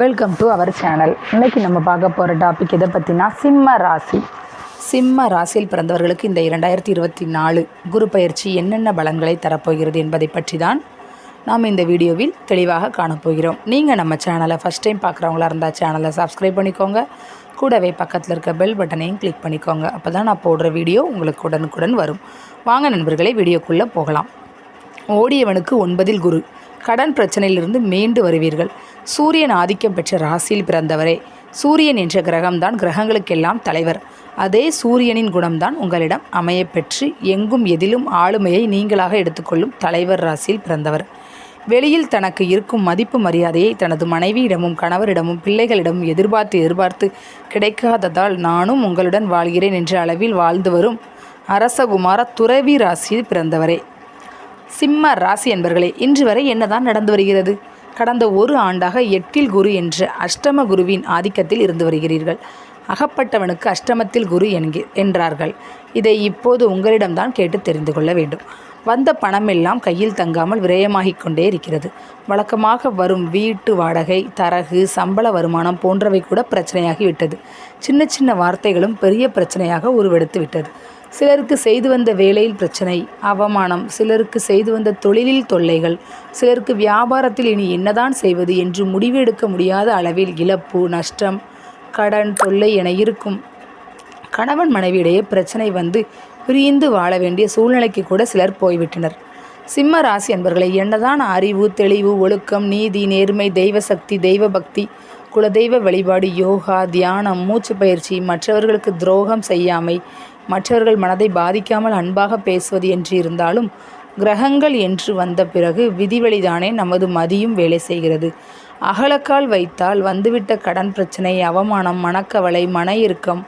Welcome to our channel இன்றைக்கி நம்ம பார்க்க போகிற டாபிக் எதை பற்றினா சிம்ம ராசி. சிம்ம ராசியில் பிறந்தவர்களுக்கு இந்த இரண்டாயிரத்தி இருபத்தி நாலு குரு பயிற்சி என்னென்ன பலன்களை தரப்போகிறது என்பதை பற்றி தான் நாம் இந்த வீடியோவில் தெளிவாக காணப்போகிறோம் நீங்கள் நம்ம சேனலை ஃபஸ்ட் டைம் பார்க்குறவங்களா இருந்தால் சேனலை சப்ஸ்கிரைப் பண்ணிக்கோங்க. கூடவே பக்கத்தில் இருக்க பெல் பட்டனையும் கிளிக் பண்ணிக்கோங்க. அப்போ தான் நான் போடுற வீடியோ உங்களுக்கு உடனுக்குடன் வரும். வாங்க நண்பர்களே வீடியோக்குள்ளே போகலாம். ஓடியவனுக்கு ஒன்பதில் குரு. கடன் பிரச்சனையிலிருந்து மீண்டு வருவீர்கள். சூரியன் ஆதிக்கம் பெற்ற ராசியில் பிறந்தவரே சூரியன் என்ற கிரகம்தான் கிரகங்களுக்கெல்லாம் தலைவர். அதே சூரியனின் குணம்தான் உங்களிடம் அமையப்பெற்று எங்கும் எதிலும் ஆளுமையை நீங்களாக எடுத்துக்கொள்ளும் தலைவர் ராசியில் பிறந்தவர். வெளியில் தனக்கு இருக்கும் மதிப்பு மரியாதையை தனது மனைவியிடமும் கணவரிடமும் பிள்ளைகளிடமும் எதிர்பார்த்து எதிர்பார்த்து கிடைக்காததால் நானும் உங்களுடன் வாழ்கிறேன் என்ற அளவில் வாழ்ந்து வரும் அரசகுமார துறவி ராசியில் பிறந்தவரே. சிம்ம ராசி என்பர்களே இன்று வரை என்னதான் நடந்து வருகிறது? கடந்த ஒரு ஆண்டாக எட்டில் குரு என்ற அஷ்டம குருவின் ஆதிக்கத்தில் இருந்து வருகிறீர்கள். அகப்பட்டவனுக்கு அஷ்டமத்தில் குரு என்கி என்றார்கள். இதை இப்போது உங்களிடம்தான் கேட்டு தெரிந்து கொள்ள வேண்டும். வந்த பணமெல்லாம் கையில் தங்காமல் விரயமாகிக் கொண்டே இருக்கிறது. வழக்கமாக வரும் வீட்டு வாடகை தரகு சம்பள வருமானம் போன்றவை கூட பிரச்சனையாகி விட்டது சின்ன சின்ன வார்த்தைகளும் பெரிய பிரச்சனையாக உருவெடுத்து விட்டது சிலருக்கு செய்து வந்த வேலையில் பிரச்சனை அவமானம் சிலருக்கு செய்து வந்த தொழிலில் தொல்லைகள் சிலருக்கு வியாபாரத்தில் இனி என்னதான் செய்வது என்று முடிவு எடுக்க முடியாத அளவில் இழப்பு நஷ்டம் கடன் தொல்லை என இருக்கும். கணவன் மனைவியிடையே பிரச்சனை வந்து பிரிந்து வாழ வேண்டிய சூழ்நிலைக்கு கூட சிலர் போய்விட்டனர். சிம்ம ராசி என்பர்களை என்னதான் அறிவு தெளிவு ஒழுக்கம் நீதி நேர்மை தெய்வ சக்தி தெய்வ பக்தி குலதெய்வ வழிபாடு யோகா தியானம் மூச்சு பயிற்சி மற்றவர்களுக்கு துரோகம் செய்யாமை மற்றவர்கள் மனதை பாதிக்காமல் அன்பாக பேசுவது என்று இருந்தாலும் கிரகங்கள் என்று வந்த பிறகு விதிவழிதானே நமது மதியும் வேலை செய்கிறது. அகலக்கால் வைத்தால் வந்துவிட்ட கடன் பிரச்சனை அவமானம் மனக்கவலை மன இறுக்கம்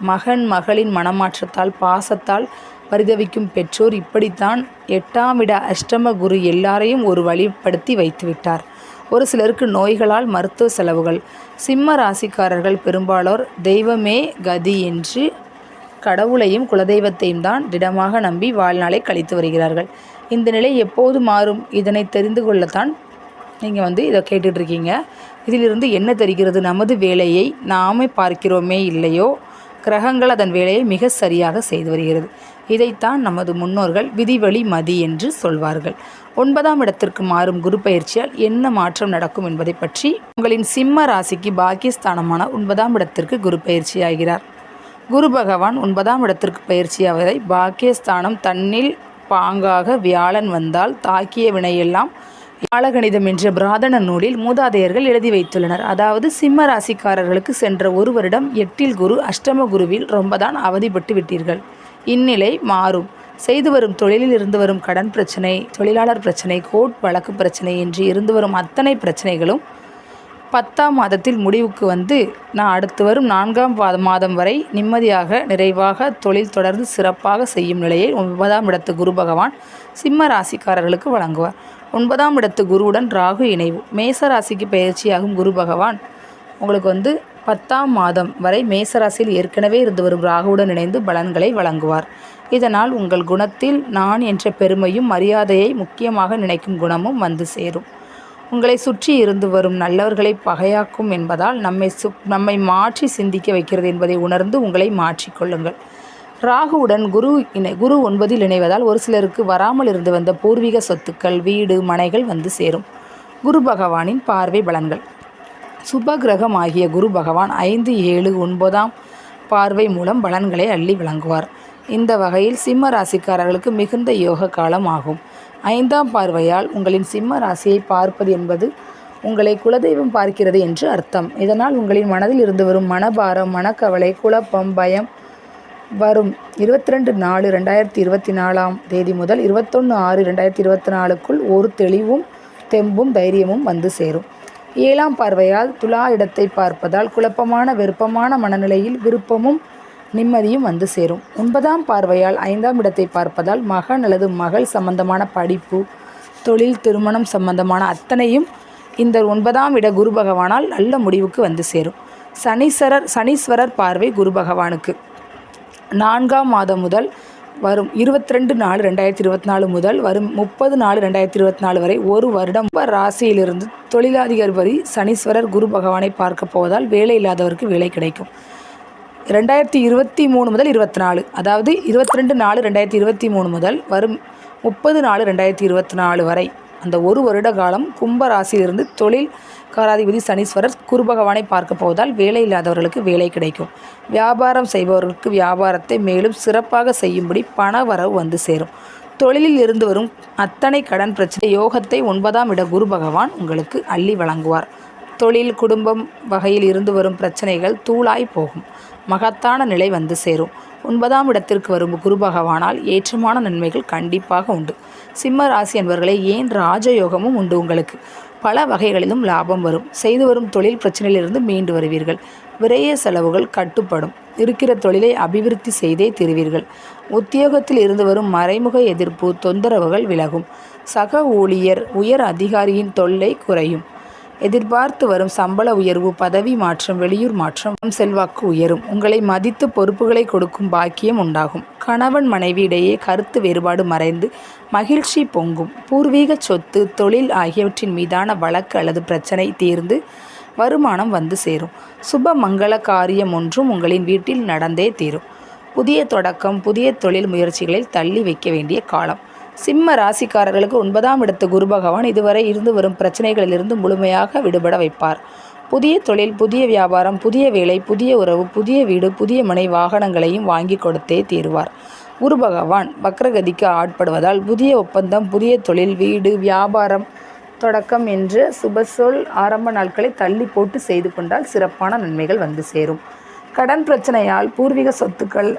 மகன் மகளின் மனமாற்றத்தால் பாசத்தால் பரிதவிக்கும் பெற்றோர் இப்படித்தான் எட்டாம் இட அஷ்டம குரு எல்லாரையும் ஒரு வழிப்படுத்தி வைத்துவிட்டார். ஒரு சிலருக்கு நோய்களால் மருத்துவ செலவுகள். சிம்ம ராசிக்காரர்கள் பெரும்பாலோர் தெய்வமே கதி என்று கடவுளையும் குலதெய்வத்தையும் தான் திடமாக நம்பி வாழ்நாளை கழித்து வருகிறார்கள். இந்த நிலை எப்போது மாறும்? இதனை தெரிந்து கொள்ளத்தான் நீங்கள் வந்து இதை கேட்டுட்ருக்கீங்க. இதிலிருந்து என்ன தெரிகிறது? நமது வேலையை நாமே பார்க்கிறோமே இல்லையோ? கிரகங்கள் அதன் வேலையை மிக சரியாக செய்து வருகிறது. இதைத்தான் நமது முன்னோர்கள் விதிவழி மதி என்று சொல்வார்கள். ஒன்பதாம் இடத்திற்கு மாறும் குரு பயிற்சியால் என்ன மாற்றம் நடக்கும் என்பதை பற்றி உங்களின் சிம்ம ராசிக்கு பாக்கியஸ்தானமான ஒன்பதாம் இடத்திற்கு குரு பயிற்சியாகிறார். குரு பகவான் ஒன்பதாம் இடத்திற்கு பயிற்சியாவதை பாக்கியஸ்தானம் தன்னில் பாங்காக வியாழன் வந்தால் தாக்கிய வினையெல்லாம் வியாழகணிதம் என்ற பிராதன நூலில் மூதாதையர்கள் எழுதி வைத்துள்ளனர். அதாவது சிம்ம ராசிக்காரர்களுக்கு சென்ற ஒரு வருடம் எட்டில் குரு அஷ்டம குருவில் ரொம்பதான் அவதிப்பட்டு விட்டீர்கள். இந்நிலை மாறும். செய்து வரும் தொழிலில் இருந்து வரும் கடன் பிரச்சனை தொழிலாளர் பிரச்சனை கோர்ட் வழக்கு பிரச்சனை என்று இருந்து வரும் அத்தனை பிரச்சனைகளும் பத்தாம் மாதத்தில் முடிவுக்கு வந்து நான் அடுத்து வரும் நான்காம் மாதம் வரை நிம்மதியாக நிறைவாக தொழில் தொடர்ந்து சிறப்பாக செய்யும் நிலையை ஒன்பதாம் இடத்து குரு பகவான் சிம்ம ராசிக்காரர்களுக்கு வழங்குவார். ஒன்பதாம் இடத்து குருவுடன் ராகு இணைவு. மேச ராசிக்கு பயிற்சியாகும் குரு பகவான் உங்களுக்கு வந்து பத்தாம் மாதம் வரை மேசராசியில் ஏற்கனவே இருந்து வரும் ராகுவுடன் இணைந்து பலன்களை வழங்குவார். இதனால் உங்கள் குணத்தில் நான் என்ற பெருமையும் மரியாதையை முக்கியமாக நினைக்கும் குணமும் வந்து சேரும். உங்களை சுற்றி இருந்து வரும் நல்லவர்களை பகையாக்கும் என்பதால் நம்மை சு நம்மை மாற்றி சிந்திக்க வைக்கிறது என்பதை உணர்ந்து உங்களை மாற்றிக்கொள்ளுங்கள் ராகுவுடன் குரு இணை குரு ஒன்பதில் இணைவதால் ஒரு சிலருக்கு வராமல் இருந்து வந்த பூர்வீக சொத்துக்கள் வீடு மனைகள் வந்து சேரும். குரு பகவானின் பார்வை பலன்கள். சுப கிரகம் ஆகிய குரு பகவான் ஐந்து ஏழு ஒன்பதாம் பார்வை மூலம் பலன்களை அள்ளி வழங்குவார் இந்த வகையில் சிம்ம ராசிக்காரர்களுக்கு மிகுந்த யோக காலம் ஆகும். ஐந்தாம் பார்வையால் உங்களின் சிம்ம ராசியை பார்ப்பது என்பது உங்களை குலதெய்வம் பார்க்கிறது என்று அர்த்தம். இதனால் உங்களின் மனதில் இருந்து வரும் மனபாரம் மனக்கவலை குழப்பம் பயம் வரும். இருபத்தி ரெண்டு நாலு ரெண்டாயிரத்தி இருபத்தி நாலாம் தேதி முதல் இருபத்தொன்று ஆறு ரெண்டாயிரத்தி இருபத்தி நாலுக்குள் ஒரு தெளிவும் தெம்பும் தைரியமும் வந்து சேரும். ஏழாம் பார்வையால் துலா இடத்தை பார்ப்பதால் குழப்பமான விருப்பமான மனநிலையில் விருப்பமும் நிம்மதியும் வந்து சேரும். ஒன்பதாம் பார்வையால் ஐந்தாம் இடத்தை பார்ப்பதால் மகன் அல்லது மகள் சம்பந்தமான படிப்பு தொழில் திருமணம் சம்பந்தமான அத்தனையும் இந்த ஒன்பதாம் இட குரு பகவானால் நல்ல முடிவுக்கு வந்து சேரும். சனீஸ்வரர் சனீஸ்வரர் பார்வை குரு பகவானுக்கு. நான்காம் மாதம் முதல் வரும் இருபத்தி ரெண்டு நாலு ரெண்டாயிரத்தி இருபத்தி நாலு முதல் வரும் முப்பது நாலு ரெண்டாயிரத்தி இருபத்தி நாலு வரை ஒரு வருடம் ராசியிலிருந்து தொழிலாதிபதி சனீஸ்வரர் குரு பகவானை பார்க்க போவதால் வேலை இல்லாதவருக்கு வேலை கிடைக்கும். ரெண்டாயிரத்தி இருபத்தி மூணு முதல் இருபத்தி நாலு அதாவது இருபத்தி ரெண்டு நாலு ரெண்டாயிரத்தி இருபத்தி மூணு முதல் வரும் முப்பது நாலு ரெண்டாயிரத்தி இருபத்தி நாலு வரை. அந்த ஒரு வருட காலம் கும்ப ராசியிலிருந்து தொழில் காராதிபதி சனீஸ்வரர் குரு பகவானை பார்க்க போவதால் வேலை இல்லாதவர்களுக்கு வேலை கிடைக்கும். வியாபாரம் செய்பவர்களுக்கு வியாபாரத்தை மேலும் சிறப்பாக செய்யும்படி பண வரவு வந்து சேரும். தொழிலில் இருந்து வரும் அத்தனை கடன் பிரச்சனை யோகத்தை ஒன்பதாம் இட குரு பகவான் உங்களுக்கு அள்ளி வழங்குவார். தொழில் குடும்பம் வகையில் இருந்து வரும் பிரச்சனைகள் தூளாய் போகும். மகத்தான நிலை வந்து சேரும். ஒன்பதாம் இடத்திற்கு வரும் குரு பகவானால் ஏற்றமான நன்மைகள் கண்டிப்பாக உண்டு. சிம்ம ராசி என்பவர்களை ஏன் ராஜயோகமும் உண்டு உங்களுக்கு? பல வகைகளிலும் லாபம் வரும். செய்து வரும் தொழில் பிரச்சனையிலிருந்து மீண்டு வருவீர்கள். விரைய செலவுகள் கட்டுப்படும். இருக்கிற தொழிலை அபிவிருத்தி செய்தே தருவீர்கள். உத்தியோகத்தில் இருந்து வரும் மறைமுக எதிர்ப்பு தொந்தரவுகள் விலகும். சக ஊழியர் உயர் அதிகாரியின் தொல்லை குறையும். எதிர்பார்த்து வரும் சம்பள உயர்வு பதவி மாற்றம் வெளியூர் மாற்றம் செல்வாக்கு உயரும். உங்களை மதித்து பொறுப்புகளை கொடுக்கும் பாக்கியம் உண்டாகும். கணவன் மனைவி இடையே கருத்து வேறுபாடு மறைந்து மகிழ்ச்சி பொங்கும். பூர்வீக சொத்து தொழில் ஆகியவற்றின் மீதான வழக்கு அல்லது பிரச்சனை தீர்ந்து வருமானம் வந்து சேரும். சுப மங்கள காரியம் ஒன்றும் உங்களின் வீட்டில் நடந்தே தீரும். புதிய தொடக்கம் புதிய தொழில் முயற்சிகளில் தள்ளி வைக்க வேண்டிய காலம். சிம்ம ராசிக்காரர்களுக்கு ஒன்பதாம் இடத்து குரு பகவான் இதுவரை இருந்து வரும் பிரச்சனைகளிலிருந்து முழுமையாக விடுபட வைப்பார். புதிய தொழில் புதிய வியாபாரம் புதிய வேலை புதிய உறவு புதிய வீடு புதிய மனை வாகனங்களையும் வாங்கி கொடுத்தே தீருவார். குரு பகவான் வக்ரகதிக்கு ஆட்படுவதால் புதிய ஒப்பந்தம் புதிய தொழில் வீடு வியாபாரம் தொடக்கம் என்று சுபசொல் ஆரம்ப நாட்களை தள்ளி போட்டு செய்து கொண்டால் சிறப்பான நன்மைகள் வந்து சேரும். கடன் பிரச்சனையால் பூர்வீக சொத்துக்கள்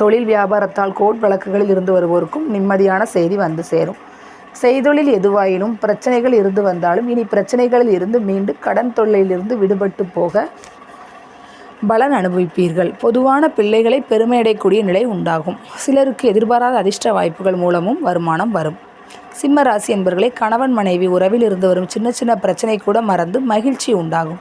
தொழில் வியாபாரத்தால் கோர்ட் வழக்குகளில் இருந்து வருவோருக்கும் நிம்மதியான செய்தி வந்து சேரும். செய்தொழில் எதுவாயினும் பிரச்சனைகள் இருந்து வந்தாலும் இனி பிரச்சனைகளில் இருந்து மீண்டு கடன் தொல்லையிலிருந்து விடுபட்டு போக பலன் அனுபவிப்பீர்கள். பொதுவான பிள்ளைகளை பெருமையடையக்கூடிய நிலை உண்டாகும். சிலருக்கு எதிர்பாராத அதிர்ஷ்ட வாய்ப்புகள் மூலமும் வருமானம் வரும். சிம்ம ராசி என்பவர்களை கணவன் மனைவி உறவில் இருந்து வரும் சின்ன சின்ன பிரச்சனை கூட மறந்து மகிழ்ச்சி உண்டாகும்.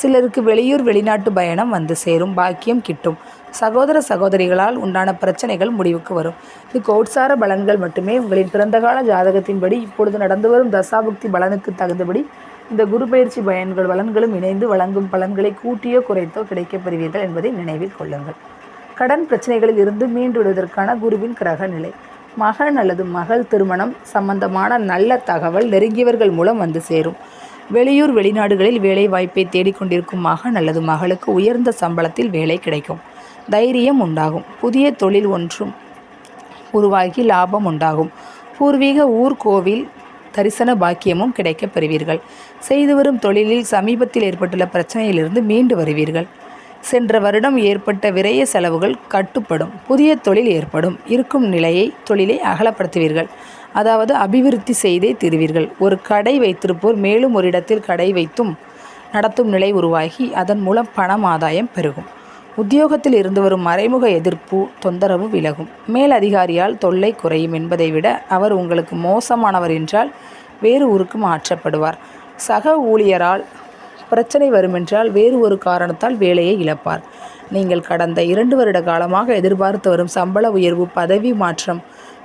சிலருக்கு வெளியூர் வெளிநாட்டு பயணம் வந்து சேரும் பாக்கியம் கிட்டும். சகோதர சகோதரிகளால் உண்டான பிரச்சனைகள் முடிவுக்கு வரும். இது கோட்சார பலன்கள் மட்டுமே. உங்களின் பிறந்தகால ஜாதகத்தின்படி இப்பொழுது நடந்து வரும் தசாபுக்தி பலனுக்கு தகுந்தபடி இந்த குரு பயிற்சி பயன்கள் பலன்களும் இணைந்து வழங்கும் பலன்களை கூட்டியோ குறைத்தோ கிடைக்கப் பெறுவீர்கள் என்பதை நினைவில் கொள்ளுங்கள். கடன் பிரச்சனைகளில் இருந்து மீண்டுவிடுவதற்கான குருவின் கிரக நிலை. மகன் அல்லது மகள் திருமணம் சம்பந்தமான நல்ல தகவல் நெருங்கியவர்கள் மூலம் வந்து சேரும். வெளியூர் வெளிநாடுகளில் வேலை வாய்ப்பை தேடிக்கொண்டிருக்கும் மகன் அல்லது மகளுக்கு உயர்ந்த சம்பளத்தில் வேலை கிடைக்கும். தைரியம் உண்டாகும். புதிய தொழில் ஒன்றும் உருவாகி லாபம் உண்டாகும். பூர்வீக ஊர் கோவில் தரிசன பாக்கியமும் கிடைக்கப் பெறுவீர்கள். செய்து வரும் தொழிலில் சமீபத்தில் ஏற்பட்டுள்ள பிரச்சனையிலிருந்து மீண்டு வருவீர்கள். சென்ற வருடம் ஏற்பட்ட விரைய செலவுகள் கட்டுப்படும். புதிய தொழில் ஏற்படும். இருக்கும் நிலையை தொழிலை அகலப்படுத்துவீர்கள். அதாவது அபிவிருத்தி செய்தே தீர்வீர்கள். ஒரு கடை வைத்திருப்போர் மேலும் ஒரு இடத்தில் கடை வைத்தும் நடத்தும் நிலை உருவாகி அதன் மூலம் பணம் ஆதாயம் பெருகும். உத்தியோகத்தில் இருந்து வரும் மறைமுக எதிர்ப்பு தொந்தரவு விலகும். மேல் அதிகாரியால் தொல்லை குறையும் என்பதை விட அவர் உங்களுக்கு மோசமானவர் என்றால் வேறு ஊருக்கு மாற்றப்படுவார் சக ஊழியரால் பிரச்சனை வருமென்றால் வேறு ஒரு காரணத்தால் வேலையை இழப்பார். நீங்கள் கடந்த இரண்டு வருட காலமாக எதிர்பார்த்து வரும் சம்பள உயர்வு பதவி மாற்றம்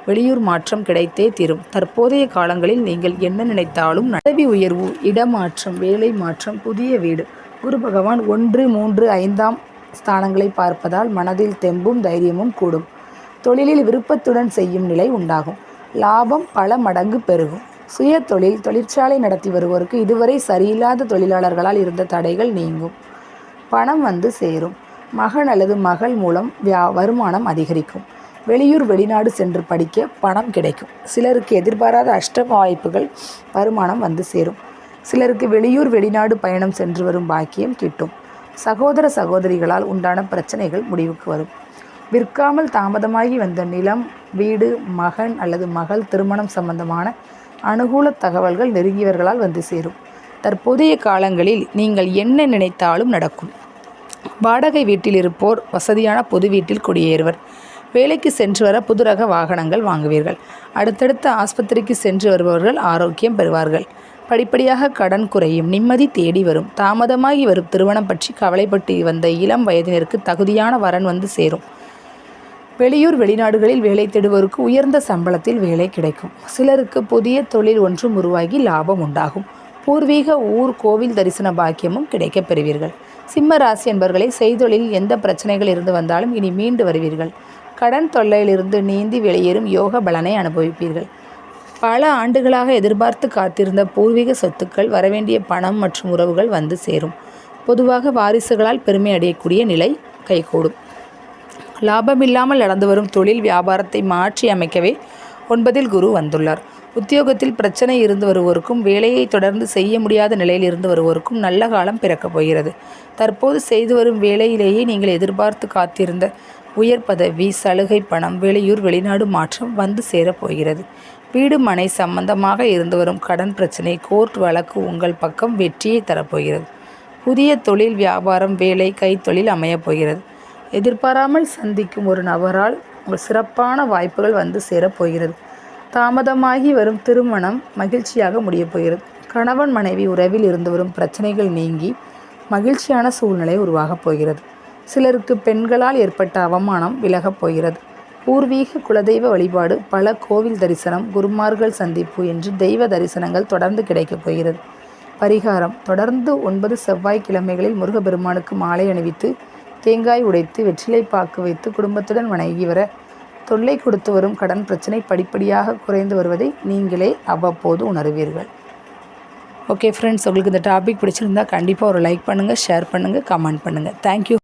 வெளியூர் மாற்றம் கிடைத்தே தீரும். தற்போதைய காலங்களில் நீங்கள் என்ன நினைத்தாலும் பதவி உயர்வு இடமாற்றம் வேலை மாற்றம் புதிய வீடு. குரு பகவான் ஒன்று மூன்று ஐந்தாம் ஸ்தானங்களை பார்ப்பதால் மனதில் தெம்பும் தைரியமும் கூடும். தொழிலில் விருப்பத்துடன் செய்யும் நிலை உண்டாகும். லாபம் பல மடங்கு பெருகும். சுய தொழில் தொழிற்சாலை நடத்தி வருவோருக்கு இதுவரை சரியில்லாத தொழிலாளர்களால் இருந்த தடைகள் நீங்கும். பணம் வந்து சேரும். மகன் அல்லது மகள் மூலம் வியா வருமானம் அதிகரிக்கும். வெளியூர் வெளிநாடு சென்று படிக்க பணம் கிடைக்கும். சிலருக்கு எதிர்பாராத அஷ்டம வாய்ப்புகள் வருமானம் வந்து சேரும். சிலருக்கு வெளியூர் வெளிநாடு பயணம் சென்று வரும் பாக்கியம் கிட்டும். சகோதர சகோதரிகளால் உண்டான பிரச்சனைகள் முடிவுக்கு வரும். விற்காமல் தாமதமாகி வந்த நிலம் வீடு மகன் அல்லது மகள் திருமணம் சம்பந்தமான அனுகூல தகவல்கள் நெருங்கியவர்களால் வந்து சேரும். தற்போதைய காலங்களில் நீங்கள் என்ன நினைத்தாலும் நடக்கும். வாடகை வீட்டில் இருப்போர் வசதியான பொது வீட்டில் குடியேறுவர். வேலைக்கு சென்று வர புதுரக வாகனங்கள் வாங்குவீர்கள். அடுத்தடுத்த ஆஸ்பத்திரிக்கு சென்று வருபவர்கள் ஆரோக்கியம் பெறுவார்கள். படிப்படியாக கடன் குறையும் நிம்மதி தேடி வரும். தாமதமாகி வரும் திருமணம் பற்றி கவலைப்பட்டு வந்த இளம் வயதினருக்கு தகுதியான வரன் வந்து சேரும். வெளியூர் வெளிநாடுகளில் வேலை தேடுவோருக்கு உயர்ந்த சம்பளத்தில் வேலை கிடைக்கும். சிலருக்கு புதிய தொழில் ஒன்றும் உருவாகி லாபம் உண்டாகும். பூர்வீக ஊர் கோவில் தரிசன பாக்கியமும் கிடைக்கப் பெறுவீர்கள். சிம்ம ராசி என்பவர்களை செய்தொழில் எந்த பிரச்சனைகள் இருந்து வந்தாலும் இனி மீண்டு வருவீர்கள். கடன் தொல்லையிலிருந்து நீந்தி வெளியேறும் யோக பலனை அனுபவிப்பீர்கள். பல ஆண்டுகளாக எதிர்பார்த்து காத்திருந்த பூர்வீக சொத்துக்கள் வரவேண்டிய பணம் மற்றும் உறவுகள் வந்து சேரும். பொதுவாக வாரிசுகளால் பெருமை அடையக்கூடிய நிலை கைகூடும். லாபமில்லாமல் நடந்து வரும் தொழில் வியாபாரத்தை மாற்றி அமைக்கவே ஒன்பதில் குரு வந்துள்ளார். உத்தியோகத்தில் பிரச்சனை இருந்து வருவோருக்கும் வேலையை தொடர்ந்து செய்ய முடியாத நிலையில் இருந்து வருவோருக்கும் நல்ல காலம் பிறக்கப் போகிறது. தற்போது செய்து வரும் வேலையிலேயே நீங்கள் எதிர்பார்த்து காத்திருந்த உயர் பதவி சலுகை பணம் வெளியூர் வெளிநாடு மாற்றம் வந்து சேரப்போகிறது வீடு மனை சம்பந்தமாக இருந்து வரும் கடன் பிரச்சனை கோர்ட் வழக்கு உங்கள் பக்கம் வெற்றியை தரப்போகிறது புதிய தொழில் வியாபாரம் வேலை கைத்தொழில் அமையப்போகிறது எதிர்பாராமல் சந்திக்கும் ஒரு நபரால் உங்கள் சிறப்பான வாய்ப்புகள் வந்து சேரப்போகிறது தாமதமாகி வரும் திருமணம் மகிழ்ச்சியாக முடியப் போகிறது. கணவன் மனைவி உறவில் இருந்து வரும் பிரச்சனைகள் நீங்கி மகிழ்ச்சியான சூழ்நிலை உருவாகப் போகிறது. சிலருக்கு பெண்களால் ஏற்பட்ட அவமானம் விலகப் போகிறது. பூர்வீக குலதெய்வ வழிபாடு பல கோவில் தரிசனம் குருமார்கள் சந்திப்பு என்று தெய்வ தரிசனங்கள் தொடர்ந்து கிடைக்கப் போகிறது. பரிகாரம் தொடர்ந்து ஒன்பது செவ்வாய் கிழமைகளில் முருகப்பெருமானுக்கு மாலை அணிவித்து தேங்காய் உடைத்து வெற்றிலை பாக்கு வைத்து குடும்பத்துடன் வணங்கி வர தொல்லை கொடுத்து வரும் கடன் பிரச்சனை படிப்படியாக குறைந்து வருவதை நீங்களே அவ்வப்போது உணர்வீர்கள். ஓகே ஃப்ரெண்ட்ஸ் உங்களுக்கு இந்த டாபிக் பிடிச்சிருந்தா கண்டிப்பாக ஒரு லைக் பண்ணுங்கள் ஷேர் பண்ணுங்கள் கமெண்ட் பண்ணுங்கள் தேங்க்யூ